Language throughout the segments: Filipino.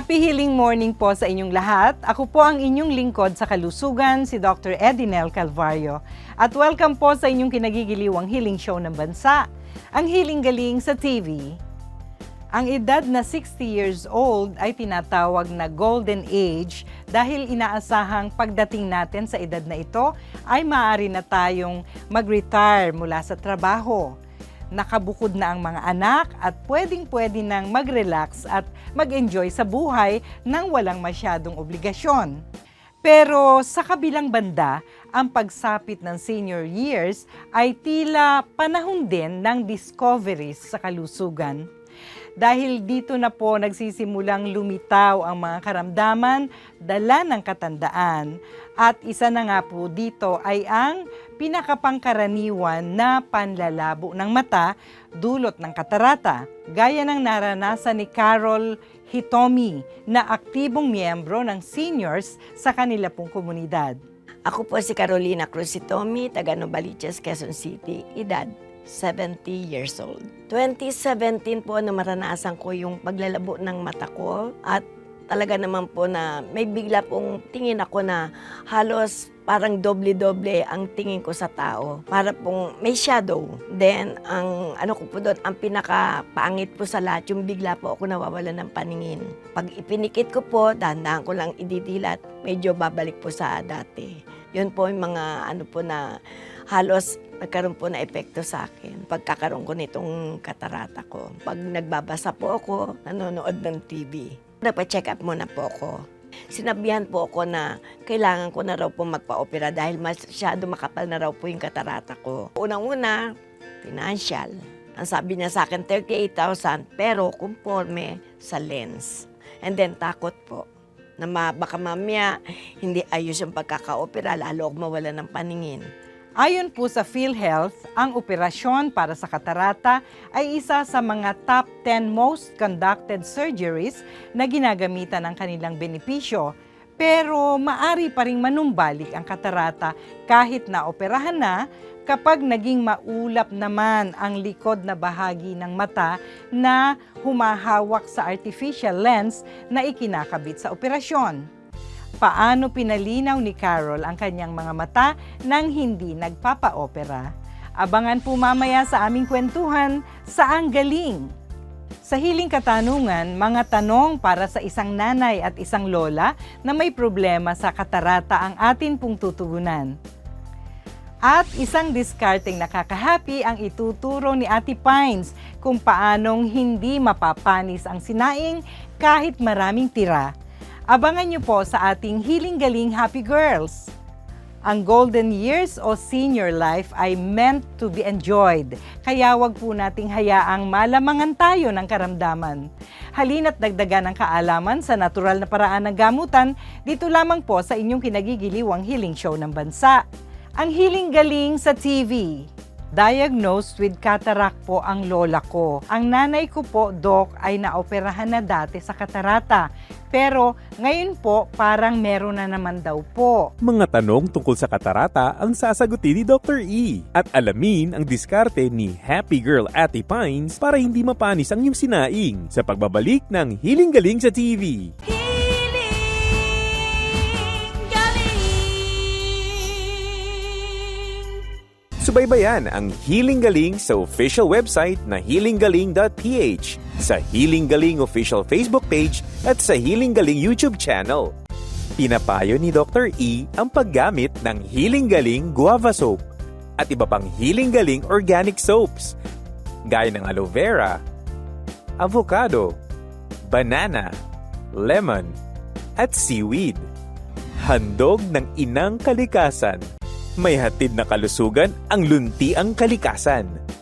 Happy healing morning po sa inyong lahat. Ako po ang inyong lingkod sa kalusugan, si Dr. Edinel Calvario. At welcome po sa inyong kinagigiliwang healing show ng bansa, ang Healing Galing sa TV. Ang edad na 60 years old ay tinatawag na golden age dahil inaasahang pagdating natin sa edad na ito ay maaari na tayong mag-retire mula sa trabaho nakabukod na ang mga anak at pwedeng-pwede nang mag-relax at mag-enjoy sa buhay nang walang masyadong obligasyon. Pero sa kabilang banda, ang pagsapit ng senior years ay tila panahon din ng discoveries sa kalusugan. Dahil dito na po nagsisimulang lumitaw ang mga karamdaman, dala ng katandaan. At isa na nga po dito ay ang pinakapangkaraniwan na panlalabo ng mata dulot ng katarata, gaya ng naranasan ni Carol Hitomi na aktibong miyembro ng seniors sa kanila pong komunidad. Ako po si Carolina Cruzitomi, taga Novaliches, Quezon City, edad 70 years old. 2017 po na maranasan ko yung paglalabo ng mata ko at talaga naman po na may bigla pong tingin ako na halos parang doble-doble ang tingin ko sa tao. Para pong may shadow. Then, ang ano ko po doon, ang pinaka-pangit po sa lahat, yung bigla po ako nawawala ng paningin. Pag ipinikit ko po, dahan ko lang ididilat, medyo babalik po sa dati. Yun po yung mga ano po na halos nagkaroon po na epekto sa akin pagkakaroon ko nitong katarata ko. Pag nagbabasa po ako, nanonood ng TV. Nagpa-check up muna po ako. Sinabihan po ako na kailangan ko na raw po magpa-opera dahil masyado makapal na raw po yung katarata ko. Unang-una, financial. Ang sabi niya sa akin, 38,000 pero conforme sa lens. And then takot po na ma, baka mamaya hindi ayos yung pagkaka-opera, lalo ako mawala ng paningin. Ayon po sa PhilHealth, ang operasyon para sa katarata ay isa sa mga top 10 most conducted surgeries na ginagamitan ng kanilang benepisyo. Pero maari pa ring manumbalik ang katarata kahit na operahan na kapag naging maulap naman ang likod na bahagi ng mata na humahawak sa artificial lens na ikinakabit sa operasyon paano pinalinaw ni Carol ang kanyang mga mata nang hindi nagpapa-opera. Abangan po mamaya sa aming kwentuhan sa Ang Galing. Sa Hiling Katanungan, mga tanong para sa isang nanay at isang lola na may problema sa katarata ang atin pong tutugunan. At isang discarding nakakahappy ang ituturo ni Ate Pines kung paanong hindi mapapanis ang sinaing kahit maraming tira Abangan niyo po sa ating Healing Galing Happy Girls. Ang golden years o senior life ay meant to be enjoyed, kaya wag po nating hayaang malamangan tayo ng karamdaman. Halina't dagdagan ang kaalaman sa natural na paraan ng gamutan dito lamang po sa inyong kinagigiliwang healing show ng bansa. Ang Healing Galing sa TV. Diagnosed with cataract po ang lola ko. Ang nanay ko po, Doc, ay naoperahan na dati sa katarata. Pero ngayon po, parang meron na naman daw po. Mga tanong tungkol sa katarata ang sasagutin ni Dr. E. At alamin ang diskarte ni Happy Girl Ate Pines para hindi mapanis ang iyong sinaing sa pagbabalik ng Hiling Galing sa TV. Subaybayan ang Healing Galing sa official website na healinggaling.ph, sa Healing Galing official Facebook page at sa Healing Galing YouTube channel. Pinapayo ni Dr. E ang paggamit ng Healing Galing Guava Soap at iba pang Healing Galing Organic Soaps gaya ng aloe vera, avocado, banana, lemon, at seaweed. Handog ng inang kalikasan may hatid na kalusugan ang lunti ang kalikasan.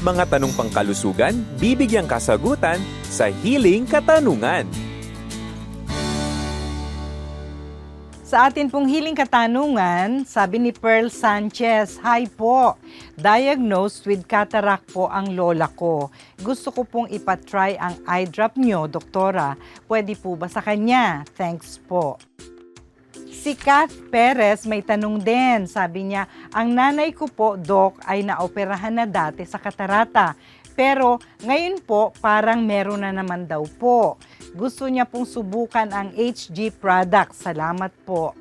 Mga tanong pangkalusugan, bibigyang kasagutan sa Healing Katanungan. Sa atin pong hiling katanungan, sabi ni Pearl Sanchez, Hi po, diagnosed with cataract po ang lola ko. Gusto ko pong ipatry ang eye drop nyo, doktora. Pwede po ba sa kanya? Thanks po. Si Kath Perez may tanong din. Sabi niya, ang nanay ko po, Doc, ay naoperahan na dati sa katarata. Pero ngayon po, parang meron na naman daw po. Gusto niya pong subukan ang HG product. Salamat po.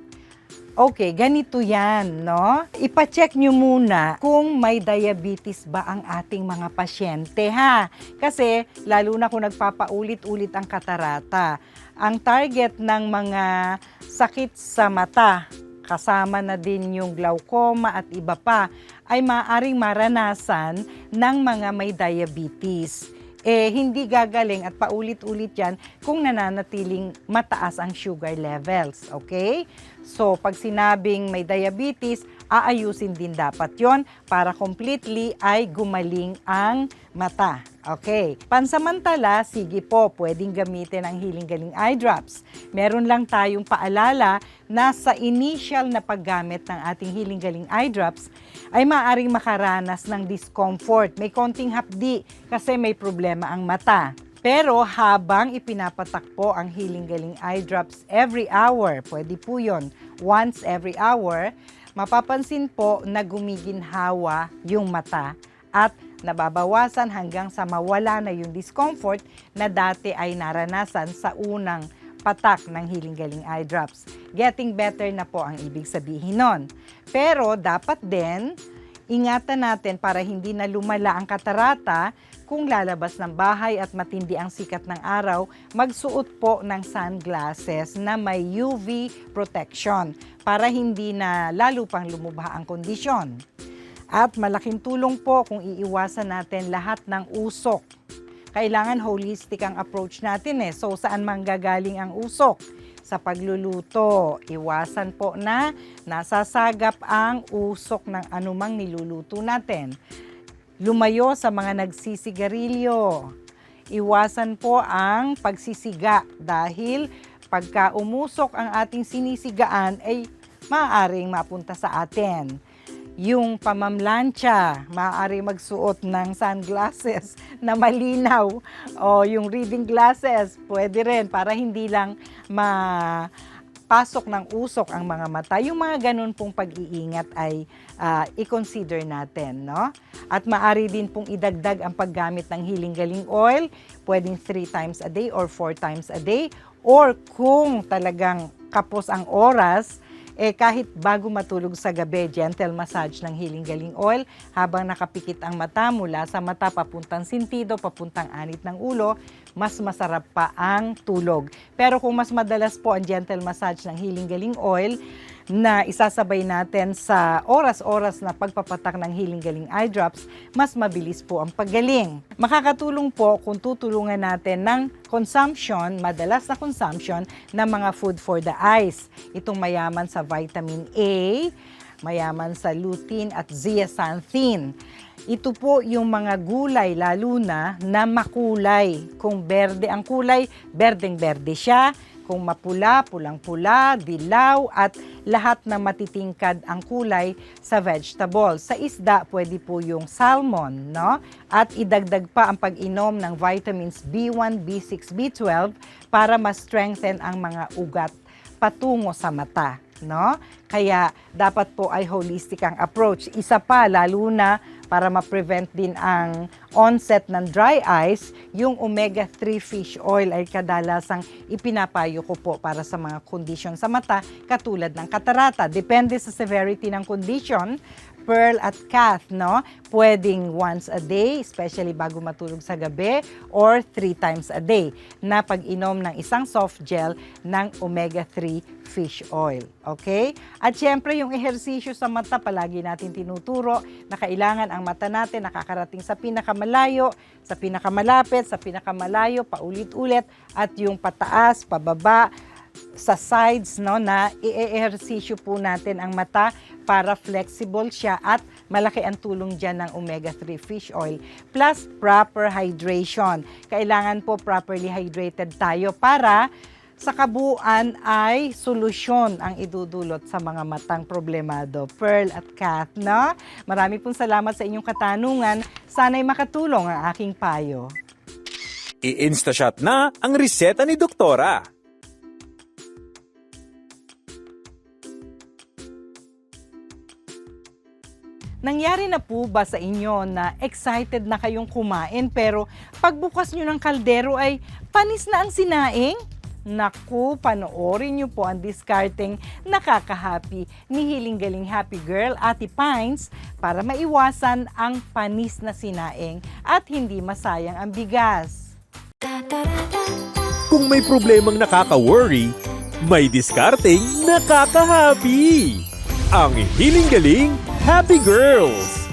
Okay, ganito yan, no? Ipacheck nyo muna kung may diabetes ba ang ating mga pasyente, ha? Kasi, lalo na kung nagpapaulit-ulit ang katarata, ang target ng mga sakit sa mata, kasama na din yung glaucoma at iba pa, ay maaring maranasan ng mga may diabetes eh hindi gagaling at paulit-ulit yan kung nananatiling mataas ang sugar levels, okay? So, pag sinabing may diabetes, aayusin din dapat yon para completely ay gumaling ang mata. Okay. Pansamantala, sige po, pwedeng gamitin ang Healing Galing Eye Drops. Meron lang tayong paalala na sa initial na paggamit ng ating Healing Galing Eye Drops ay maaring makaranas ng discomfort. May konting hapdi kasi may problema ang mata. Pero habang ipinapatakpo ang Healing Galing Eye Drops every hour, pwede po yun, once every hour, mapapansin po na gumiginhawa yung mata at nababawasan hanggang sa mawala na yung discomfort na dati ay naranasan sa unang patak ng Healing Galing Eye Drops. Getting better na po ang ibig sabihin nun. Pero dapat din, ingatan natin para hindi na lumala ang katarata kung lalabas ng bahay at matindi ang sikat ng araw, magsuot po ng sunglasses na may UV protection para hindi na lalo pang lumubha ang kondisyon. At malaking tulong po kung iiwasan natin lahat ng usok. Kailangan holistic ang approach natin eh. So saan manggagaling ang usok? Sa pagluluto, iwasan po na nasasagap ang usok ng anumang niluluto natin. Lumayo sa mga nagsisigarilyo. Iwasan po ang pagsisiga dahil pagka umusok ang ating sinisigaan ay maaaring mapunta sa atin yung pamamlansya, maaari magsuot ng sunglasses na malinaw o yung reading glasses, pwede rin para hindi lang mapasok ng usok ang mga mata. Yung mga ganun pong pag-iingat ay ah, i-consider natin, no? At maaari din pong idagdag ang paggamit ng Healing Galing Oil, pwedeng 3 times a day or 4 times a day, or kung talagang kapos ang oras, eh kahit bago matulog sa gabi, gentle massage ng Healing Galing Oil habang nakapikit ang mata mula sa mata papuntang sintido, papuntang anit ng ulo, mas masarap pa ang tulog. Pero kung mas madalas po ang gentle massage ng Healing Galing Oil, na isasabay natin sa oras-oras na pagpapatak ng Healing Galing Eye Drops, mas mabilis po ang paggaling. Makakatulong po kung tutulungan natin ng consumption, madalas na consumption ng mga food for the eyes. Itong mayaman sa vitamin A, mayaman sa lutein at zeaxanthin. Ito po yung mga gulay lalo na na makulay. Kung berde ang kulay, berdeng-berde siya. Kung mapula, pulang-pula, dilaw at lahat na matitingkad ang kulay sa vegetable. Sa isda, pwede po yung salmon, no? At idagdag pa ang pag-inom ng vitamins B1, B6, B12 para ma-strengthen ang mga ugat patungo sa mata, no? Kaya dapat po ay holistic ang approach. Isa pa lalo na para ma-prevent din ang onset ng dry eyes, yung omega-3 fish oil ay kadalasang ipinapayo ko po para sa mga condition sa mata katulad ng katarata. Depende sa severity ng condition, Pearl at Kath, no? Pwedeng once a day, especially bago matulog sa gabi, or three times a day na pag-inom ng isang soft gel ng omega-3 fish oil. Okay? At syempre, yung ehersisyo sa mata, palagi natin tinuturo na kailangan ang mata natin nakakarating sa pinakamalayo, sa pinakamalapit, sa pinakamalayo, paulit-ulit, at yung pataas, pababa, sa sides no na i-ehersisyo po natin ang mata para flexible siya at malaki ang tulong diyan ng omega-3 fish oil plus proper hydration. Kailangan po properly hydrated tayo para sa kabuuan ay solusyon ang idudulot sa mga matang problemado. Pearl at Kath, no? Marami pong salamat sa inyong katanungan. Sana'y makatulong ang aking payo. I-instashot na ang reseta ni Doktora. Nangyari na po ba sa inyo na excited na kayong kumain pero pagbukas nyo ng kaldero ay panis na ang sinaing? Naku, panoorin nyo po ang discarding nakakahappy ni Hiling Galing Happy Girl, Ate Pines, para maiwasan ang panis na sinaing at hindi masayang ang bigas. Kung may problemang nakaka-worry, may diskarteng nakaka-happy. Ang Hiling Galing Happy Girls!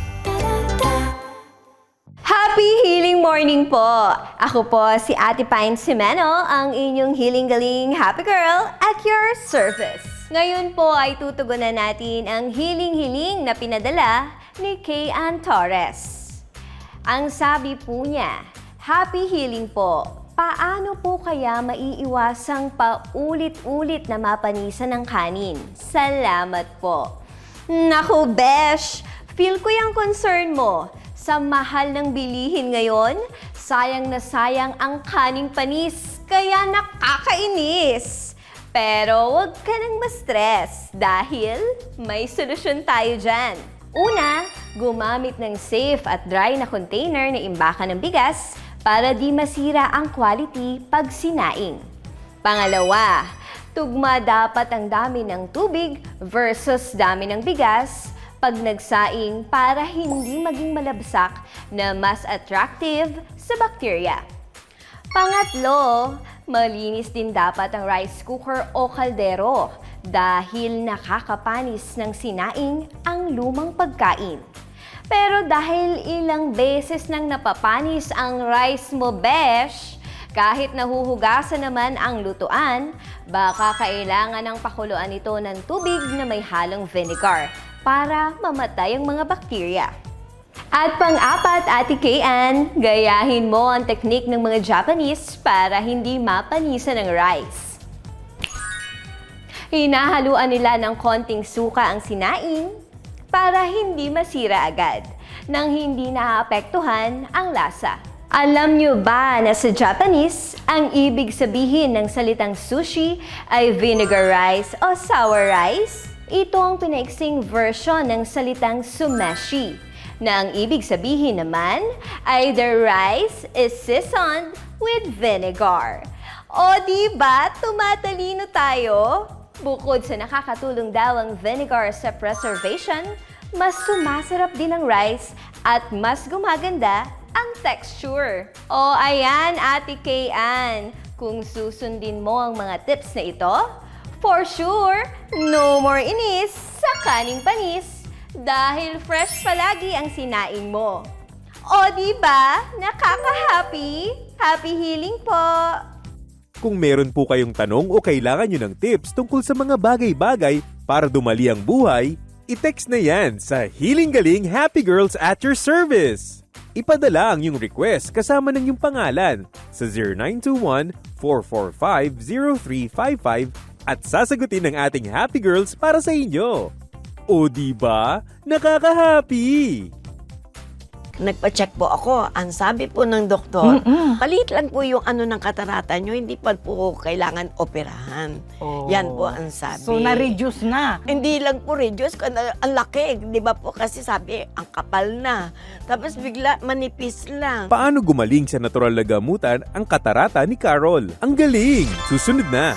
Happy Healing Morning po! Ako po si Ate Pine Simeno, ang inyong Healing Galing Happy Girl at your service. Ngayon po ay tutugunan natin ang hiling-hiling na pinadala ni Kay Ann Torres. Ang sabi po niya, Happy Healing po! Paano po kaya maiiwasang paulit-ulit na mapanisan ng kanin? Salamat po! Naku, Besh! Feel ko yung concern mo. Sa mahal ng bilihin ngayon, sayang na sayang ang kaning panis, kaya nakakainis. Pero huwag ka nang ma-stress dahil may solusyon tayo dyan. Una, gumamit ng safe at dry na container na imbakan ng bigas para di masira ang quality pag sinaing. Pangalawa, tugma dapat ang dami ng tubig versus dami ng bigas pag nagsaing para hindi maging malabsak na mas attractive sa bakterya. Pangatlo, malinis din dapat ang rice cooker o kaldero dahil nakakapanis ng sinaing ang lumang pagkain. Pero dahil ilang beses nang napapanis ang rice mo, besh, kahit nahuhugasan naman ang lutuan, baka kailangan ng pakuluan ito ng tubig na may halong vinegar para mamatay ang mga bakterya. At pang-apat, Ate Kayan, gayahin mo ang teknik ng mga Japanese para hindi mapanisan ng rice. Hinahaluan nila ng konting suka ang sinaing para hindi masira agad nang hindi naapektuhan ang lasa. Alam nyo ba na sa Japanese, ang ibig sabihin ng salitang sushi ay vinegar rice o sour rice? Ito ang pinaiksing version ng salitang sumeshi, na ang ibig sabihin naman ay the rice is seasoned with vinegar. O di ba tumatalino tayo? Bukod sa nakakatulong daw ang vinegar sa preservation, mas sumasarap din ang rice at mas gumaganda ang texture. O ayan, Ate Kayan, kung susundin mo ang mga tips na ito, for sure, no more inis sa kaning panis dahil fresh palagi ang sinaing mo. O di ba? Nakaka-happy? Happy healing po! Kung meron po kayong tanong o kailangan nyo ng tips tungkol sa mga bagay-bagay para dumali ang buhay, i-text na yan sa Healing Galing Happy Girls at your service. Ipadala ang iyong request kasama ng iyong pangalan sa 0921-445-0355 at sasagutin ng ating Happy Girls para sa inyo. O di ba? Nakaka-happy! Nagpa-check po ako. Ang sabi po ng doktor, palit lang po yung ano ng katarata nyo, hindi pa po kailangan operahan. Oh. Yan po ang sabi. So, na-reduce na. Hindi lang po reduce, kundi ang laki. Di ba po kasi sabi, ang kapal na. Tapos bigla manipis lang. Paano gumaling sa natural na gamutan ang katarata ni Carol? Ang galing! Susunod na!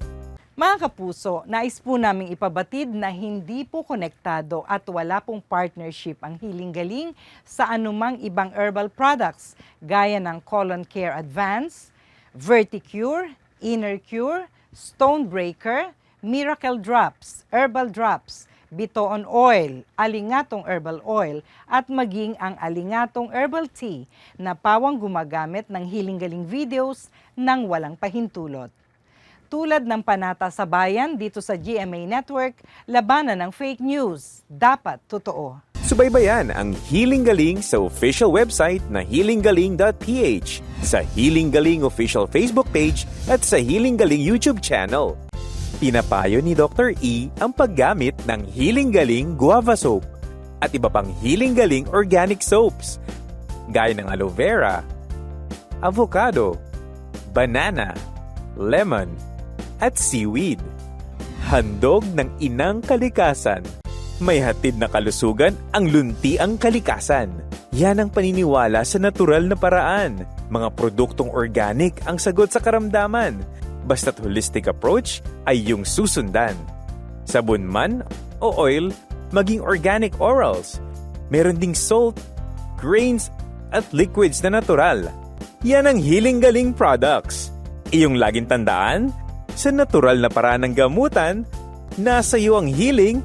Mga kapuso, nais po naming ipabatid na hindi po konektado at wala pong partnership ang Healing Galing sa anumang ibang herbal products gaya ng Colon Care Advance, Verticure, Inner Cure, Stonebreaker, Miracle Drops, Herbal Drops, Bitoon Oil, Alingatong Herbal Oil at maging ang Alingatong Herbal Tea na pawang gumagamit ng Healing Galing videos ng walang pahintulot. Tulad ng panata sa bayan dito sa GMA Network, labanan ng fake news. Dapat totoo. Subaybayan ang Healing Galing sa official website na healinggaling.ph, sa Healing Galing official Facebook page at sa Healing Galing YouTube channel. Pinapayo ni Dr. E ang paggamit ng Healing Galing Guava Soap at iba pang Healing Galing Organic Soaps gaya ng aloe vera, avocado, banana, lemon, at seaweed. Handog ng inang kalikasan. May hatid na kalusugan ang lunti ang kalikasan. Yan ang paniniwala sa natural na paraan. Mga produktong organic ang sagot sa karamdaman. Basta't holistic approach ay yung susundan. Sabon man o oil, maging organic orals. Meron ding salt, grains, at liquids na natural. Yan ang Healing Galing products. Iyong laging tandaan, sa natural na paraan ng gamutan, nasa iyo ang healing,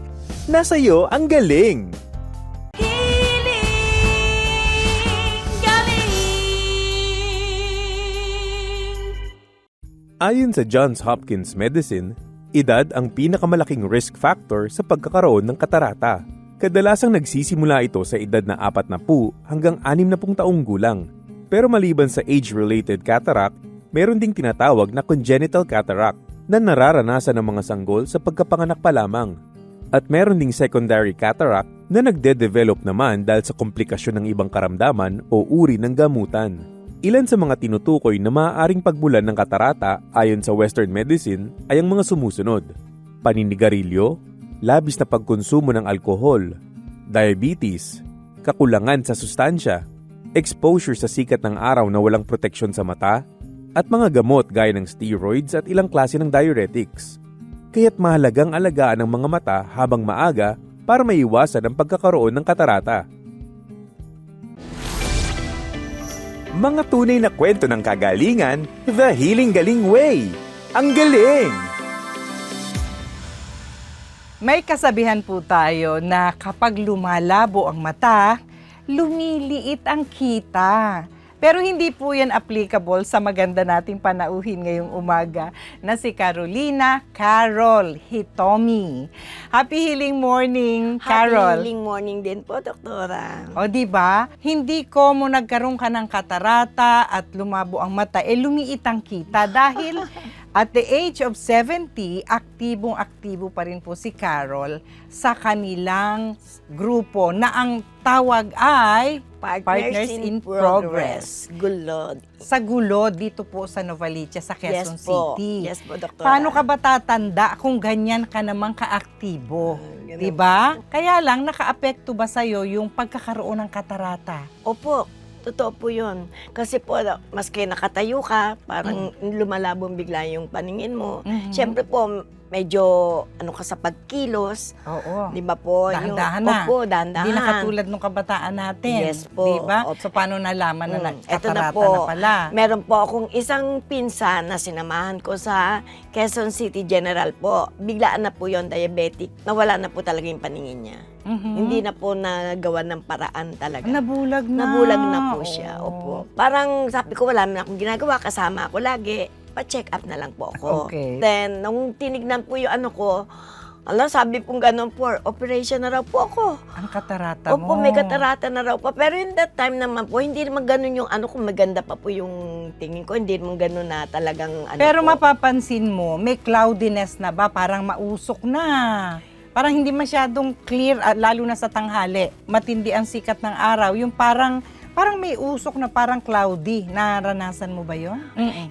nasa iyo ang galing. Ayon sa Johns Hopkins Medicine, edad ang pinakamalaking risk factor sa pagkakaroon ng katarata. Kadalasang nagsisimula ito sa edad na 40 hanggang 60 taong gulang. Pero maliban sa age-related cataract, meron ding tinatawag na congenital cataract na nararanasan ng mga sanggol sa pagkapanganak pa lamang. At meron ding secondary cataract na nagde-develop naman dahil sa komplikasyon ng ibang karamdaman o uri ng gamutan. Ilan sa mga tinutukoy na maaaring pagbulan ng katarata ayon sa Western medicine ay ang mga sumusunod. Paninigarilyo, labis na pagkonsumo ng alkohol, diabetes, kakulangan sa sustansya, exposure sa sikat ng araw na walang proteksyon sa mata, at mga gamot gaya ng steroids at ilang klase ng diuretics. Kaya't mahalagang alagaan ang mga mata habang maaga para maiwasan ang pagkakaroon ng katarata. Mga tunay na kwento ng kagalingan, The Healing Galing Way. Ang galing! May kasabihan po tayo na kapag lumalabo ang mata, lumiliit ang kita. Pero hindi po yan applicable sa maganda nating panauhin ngayong umaga na si Carolina Carol Hitomi. Happy healing morning, Carol. Happy healing morning din po, Doktora. O di ba? Hindi ko mo nagkaroon ka ng katarata at lumabo ang mata, eh lumiit ang kita dahil at the age of 70, aktibong-aktibo pa rin po si Carol sa kanilang grupo na ang tawag ay Partners, in, progress. Gulod. sa gulo dito po sa Novaliches sa Quezon yes po. City. Yes po, Doktora. Paano ka ba tatanda kung ganyan ka namang kaaktibo? Ah, ganun 'Di ba? Kaya lang nakaapekto ba sa yung pagkakaroon ng katarata? Opo, totoo po yun. Kasi po, maski nakatayo ka, parang lumalabong bigla yung paningin mo. Mhm. Siyempre po, medyo ano ka sa pagkilos. Oo. Di ba po? Dahan-dahan yung, na. Opo, dahan-dahan. Hindi na katulad nung kabataan natin. Yes po. 'Di ba? So paano nalaman na Mm, na na, po. pala? Meron po akong isang pinsan na sinamahan ko sa Quezon City General po. Biglaan na po yon diabetic. Nawala na po talaga yung paningin niya. Mhm. Hindi na po nagawa ng paraan talaga. Nabulag na. Nabulag na po siya. Opo. Parang sabi ko, wala na akong ginagawa. Kasama ako lagi. Pa-check up na lang po ako. Okay. Then, nung tinignan po yung ano ko, ala, sabi pong ganun po, operation na raw po ako. Ang katarata Opo, mo. may katarata na raw po. Pero in that time naman po, hindi naman ganun yung ano ko, maganda pa po yung tingin ko. Hindi naman ganun na talagang ano Pero po. mapapansin mo, may cloudiness na ba? Parang mausok na. parang hindi masyadong clear, ah, lalo na sa tanghali. Matindi ang sikat ng araw. Yung parang, parang may usok na parang cloudy. Naranasan mo ba yun?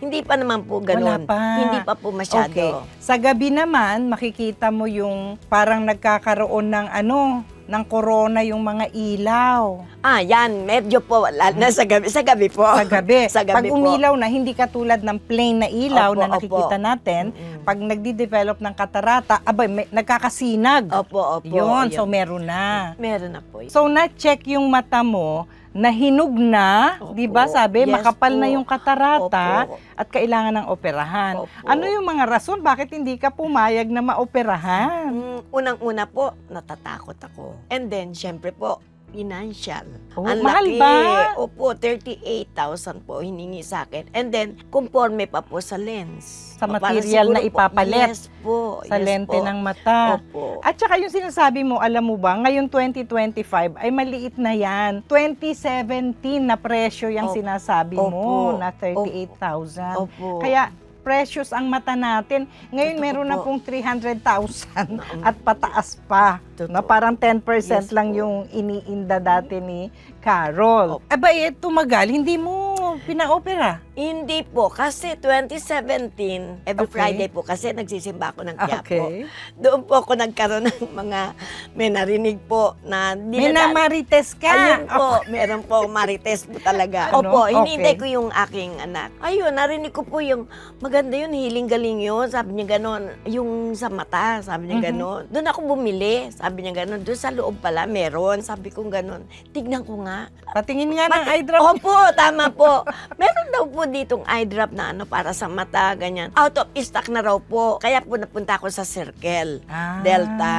Hindi pa naman po ganun. Wala pa. Hindi pa po masyado. Okay. Sa gabi naman, makikita mo yung parang nagkakaroon ng ano, ng corona yung mga ilaw. Ah, yan. Medyo po. Lalo na sa gabi. Sa gabi po. Sa gabi. sa gabi pag po. umilaw na, hindi katulad ng plain na ilaw Opo, na nakikita opo. natin, Mm-mm. pag nagdi-develop ng katarata, abay, may, nagkakasinag. Opo, opo. Yun, so meron na. Meron na po. So, na-check yung mata mo, nahinog na, Opo. di ba sabi, Yes makapal na po. yung katarata Opo. at kailangan ng operahan. Opo. Ano yung mga rason bakit hindi ka pumayag na maoperahan? Mm, Unang-una po, natatakot ako. And then, syempre po, financial. Oh, Ang mahal laki. ba? Opo, 38,000 po hiningi sa akin. And then, conforme pa po sa lens. Sa material na siguro po- ipapalit. Yes po. Sa yes lente po. ng mata. Opo. At saka yung sinasabi mo, alam mo ba, ngayon 2025 ay maliit na yan. 2017 na presyo yung Opo. sinasabi mo Opo. na 38,000. Opo. Kaya precious ang mata natin. Ngayon Totoo meron na po. pong 300,000 Naam. at pataas pa. Totoo. Na parang 10% Yes lang po. yung iniinda dati ni Carol. Opo. Aba, eh, tumagal, hindi mo pinaopera. Hindi po, kasi 2017, every Okay. Friday po, kasi nagsisimba ako ng Quiapo. Okay. Doon po ako nagkaroon ng mga, may narinig po na May dinadaan- namarites ka. Ayun po, meron po marites po talaga. Ano? Opo, hinintay Okay. ko yung aking anak. Ayun, narinig ko po yung maganda yun, hiling galing yun. Sabi niya ganon, yung sa mata, sabi niya Mhm. ganon. Doon ako bumili, sabi niya ganon. Doon sa loob pala, meron. Sabi ko ganon. Tignan ko nga. Patingin nga ng Mati- eye drop. Opo, tama po. Meron daw po ditong eye drop na ano para sa mata, ganyan. Out of stock na raw po. Kaya po napunta ako sa Circle. Ah, Delta.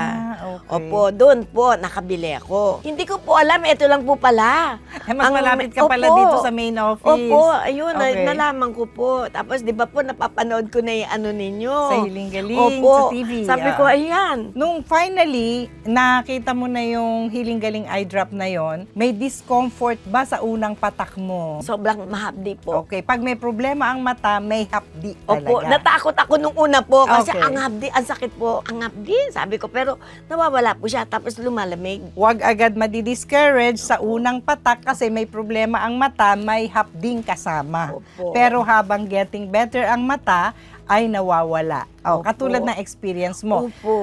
okay. Opo, doon po, nakabili ako. Hindi ko po alam, ito lang po pala. Eh, mas Ang- malapit ka pala Opo. dito sa main office. Opo, ayun, na- Okay. nalaman ko po. Tapos, di ba po, napapanood ko na yung ano ninyo. Sa hiling-galing, Opo, sa TV. sabi ah. ko, ayan. Nung finally, nakita mo na yung hiling-galing eye drop na yon, may discomfort ba sa unang patak mo? Sobrang mahapdi po. Okay, pag may problema ang mata, may hapdi Opo, talaga. natakot ako nung una po kasi Okay. ang hapdi, ang sakit po. Ang hapdi, sabi ko. Pero nawawala po siya tapos lumalamig. Huwag agad madi-discourage sa unang patak kasi may problema ang mata, may hapding kasama. Opo. Pero habang getting better ang mata, ay nawawala. Oh, Opo. katulad ng experience mo. Opo.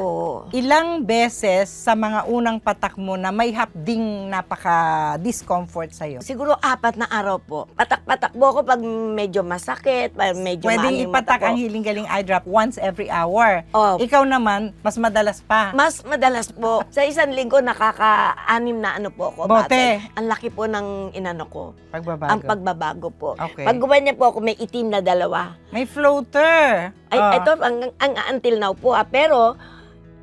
Ilang beses sa mga unang patak mo na may hapding napaka-discomfort sa'yo? Siguro apat na araw po. Patak-patak po ako pag medyo masakit, pag medyo Pwedeng maano yung ipatak ang ko. hiling-galing eye drop once every hour. Oh. Ikaw naman, mas madalas pa. Mas madalas po. Sa isang linggo, nakaka-anim na ano po ako. Bote. Bakit? Ang laki po ng inano ko. Pagbabago. Ang pagbabago po. Okay. Pag gumanyan po ako, may itim na dalawa. May floater. Ay, Ah. ito, ang, ang, until now po, ah, pero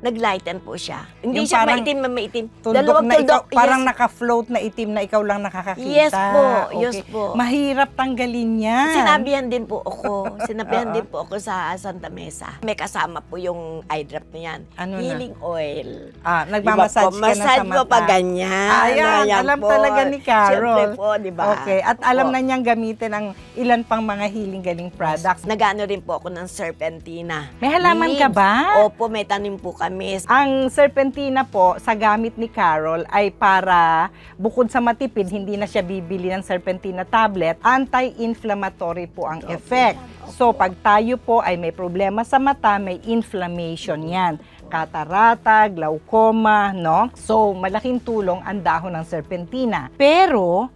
naglighten po siya. Hindi Yung siya parang maitim na maitim. Dalawang na ikaw, tuldok. parang yes. naka-float na itim na ikaw lang nakakakita. Yes po, yes po. Mahirap tanggalin yan. Sinabihan din po ako. Sinabihan din po ako sa Santa Mesa. May kasama po yung eye drop na yan. Ano na? Healing oil. Ah, nagmamassage Diba po? ka na sa Massage mata. po pa ganyan. Ayan, alam talaga ni Carol. Siyempre po, di ba? Okay, at alam na niyang gamitin ang ilan pang mga healing-galing products. Nagano rin po ako ng serpentina. May halaman ka Leaves. ba? Opo, may tanim po kami. Ang serpentina po sa gamit ni Carol ay para bukod sa matipid, hindi na siya bibili ng serpentina tablet, anti-inflammatory po ang effect. So pag tayo po ay may problema sa mata, may inflammation yan. Katarata, glaucoma, no? So malaking tulong ang dahon ng serpentina. Pero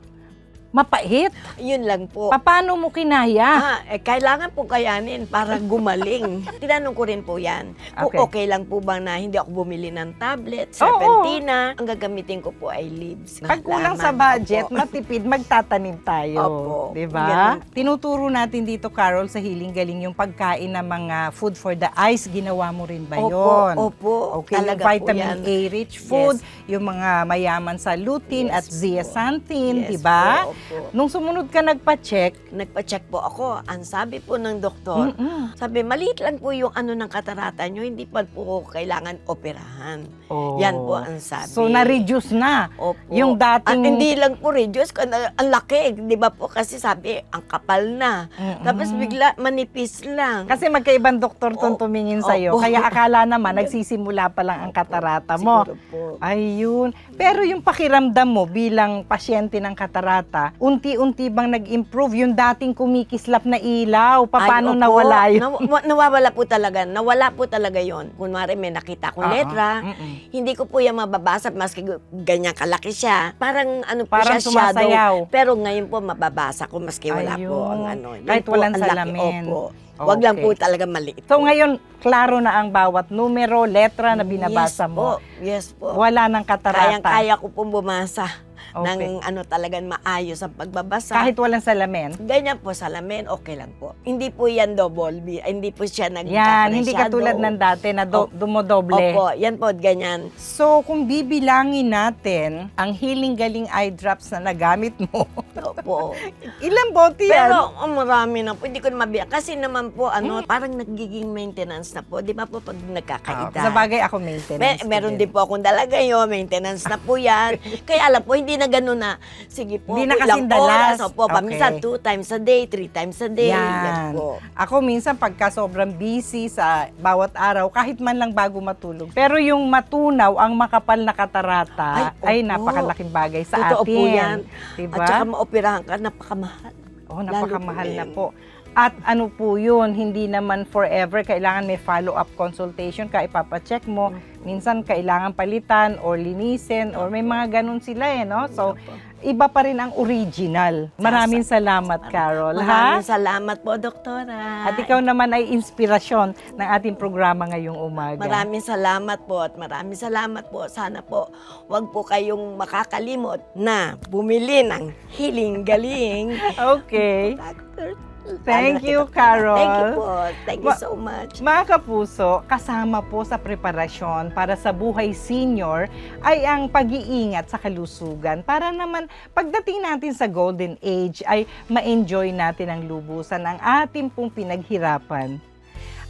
mapait. Yun lang po. Paano mo kinaya? Ah, eh, kailangan po kayanin para gumaling. Tinanong ko rin po yan. Kung Okay. okay. lang po ba na hindi ako bumili ng tablet, serpentina, ang gagamitin ko po ay leaves. Pag kulang sa budget, Opo. matipid, magtatanim tayo. Opo. 'Di ba? Ganun. Tinuturo natin dito, Carol, sa Hiling Galing yung pagkain ng mga food for the eyes. Ginawa mo rin ba Opo, yun? opo. Okay, yung Talaga po vitamin yan. A rich food, yung mga mayaman sa lutein Yes at po. zeaxanthin, Yes 'di ba? po, opo. Opo. Nung sumunod ka nagpa-check, Nagpa-check po ako. Ang sabi po ng doktor, mm-mm. sabi, maliit lang po yung ano ng katarata nyo, hindi pa po kailangan operahan. Oh. Yan po ang sabi. So, na-reduce na. Opo. Yung dating- At hindi lang po reduce, kundi ang laki. Di ba po? Kasi sabi, ang kapal na. Mm-mm. Tapos bigla, manipis lang. Kasi magkaibang doktor tong Oo. tumingin sa'yo. Opo. Kaya akala naman, nagsisimula pa lang ang katarata mo. Siguro po. Ayun. Pero yung pakiramdam mo bilang pasyente ng katarata, unti-unti bang nag-improve yung dating kumikislap na ilaw? Paano Ay, opo. nawala yun? Naw- nawawala po talaga. Nawala po talaga yon. Kunwari may nakita akong Oo. letra, Mm-mm. hindi ko po yan mababasa maski ganyan kalaki siya. Parang ano po Parang siya, shadow. sumasayaw. Pero ngayon po mababasa ko maski wala po Ayun. ang ano. Yun Kahit po, walang ang laki. salamin. Opo. Wag lang Okay. po talaga maliit. So ngayon, klaro na ang bawat numero, letra na binabasa yes mo. Po. Yes po. Wala ng katarata. Kayang-kaya ko pong bumasa Okay. Ng ano talagang maayos ang pagbabasa. Kahit walang salamin. Ganyan po, salamin, okay lang po. Hindi po yan double B. Hindi po siya nag Yan, hindi katulad ng dati na do- dumodoble. Opo, yan po, ganyan. So, kung bibilangin natin ang Healing Galing eye drops na nagamit mo, Opo. ilang bote yan? Pero oh, marami na po, hindi ko na mabiyak. Kasi naman po, ano, parang nagiging maintenance na po. Di ba po pag nagkakaedad? sa bagay ako maintenance. Me- ko meron din po akong dalaga yun, maintenance na po yan. Kaya alam po, hindi na gano'n na, sige po, Hindi na kasing dalas. oras. Opo, Okay. paminsan two times a day, three times a day. Yan, po. Ako minsan pagka sobrang busy sa bawat araw, kahit man lang bago matulog. Pero yung matunaw, ang makapal na katarata, ay, Ay, napakalaking bagay sa Totoo atin. po yan. Diba? At saka maoperahan ka, napakamahal. Oh, napakamahal na po. At ano po yun, hindi naman forever, kailangan may follow-up consultation ka, ipapacheck mo. Minsan kailangan palitan or linisin or may mga ganun sila eh, no? So, iba pa rin ang original. Maraming salamat, Carol, ha? Maraming salamat po, Doktora. At ikaw naman ay inspirasyon ng ating programa ngayong umaga. Maraming salamat po at maraming salamat po. Sana po wag po kayong makakalimot na bumili ng Healing Galing. Okay. Doctor. Thank you. Carol. Thank you po. Thank you so much. Mga kapuso, kasama po sa preparasyon para sa buhay senior ay ang pag-iingat sa kalusugan para naman pagdating natin sa golden age ay ma-enjoy natin ang lubusan ang ating pong pinaghirapan.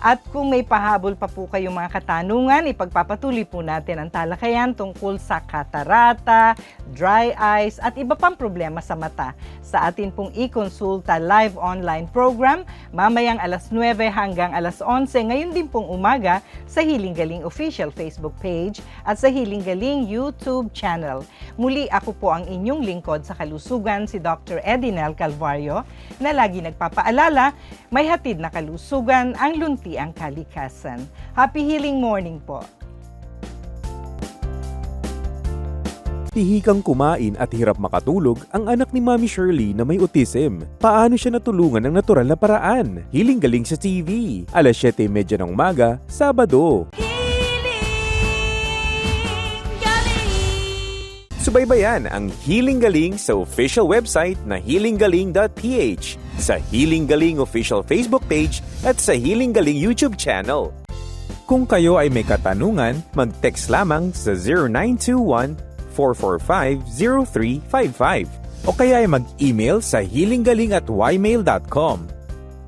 At kung may pahabol pa po kayong mga katanungan, ipagpapatuloy po natin ang talakayan tungkol sa katarata, dry eyes at iba pang problema sa mata sa atin pong e-consulta live online program mamayang alas 9 hanggang alas 11 ngayon din pong umaga sa Hiling Galing official Facebook page at sa Hiling Galing YouTube channel. Muli ako po ang inyong lingkod sa kalusugan si Dr. Edinel Calvario na lagi nagpapaalala may hatid na kalusugan ang lunti ang kalikasan. Happy healing morning po. Tihikang kumain at hirap makatulog ang anak ni Mami Shirley na may autism. Paano siya natulungan ng natural na paraan? Hiling galing sa TV. Alas 7.30 ng umaga, Sabado. Subaybayan ang Healing Galing sa official website na healinggaling.ph, sa Healing Galing official Facebook page at sa Healing Galing YouTube channel. Kung kayo ay may katanungan, mag-text lamang sa 0921-445-0355 o kaya ay mag-email sa healinggaling at ymail.com.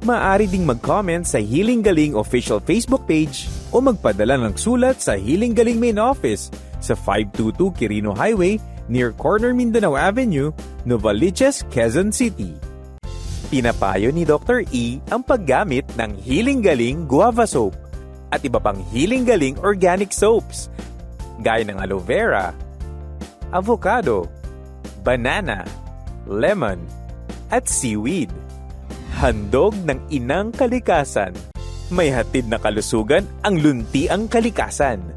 Maaari ding mag-comment sa Healing Galing official Facebook page o magpadala ng sulat sa Healing Galing Main Office sa 522 Quirino Highway near Corner Mindanao Avenue, Novaliches, Quezon City. Pinapayo ni Dr. E ang paggamit ng Healing Galing Guava Soap at iba pang Healing Galing Organic Soaps gaya ng aloe vera, avocado, banana, lemon, at seaweed. Handog ng inang kalikasan. May hatid na kalusugan ang lunti ang kalikasan.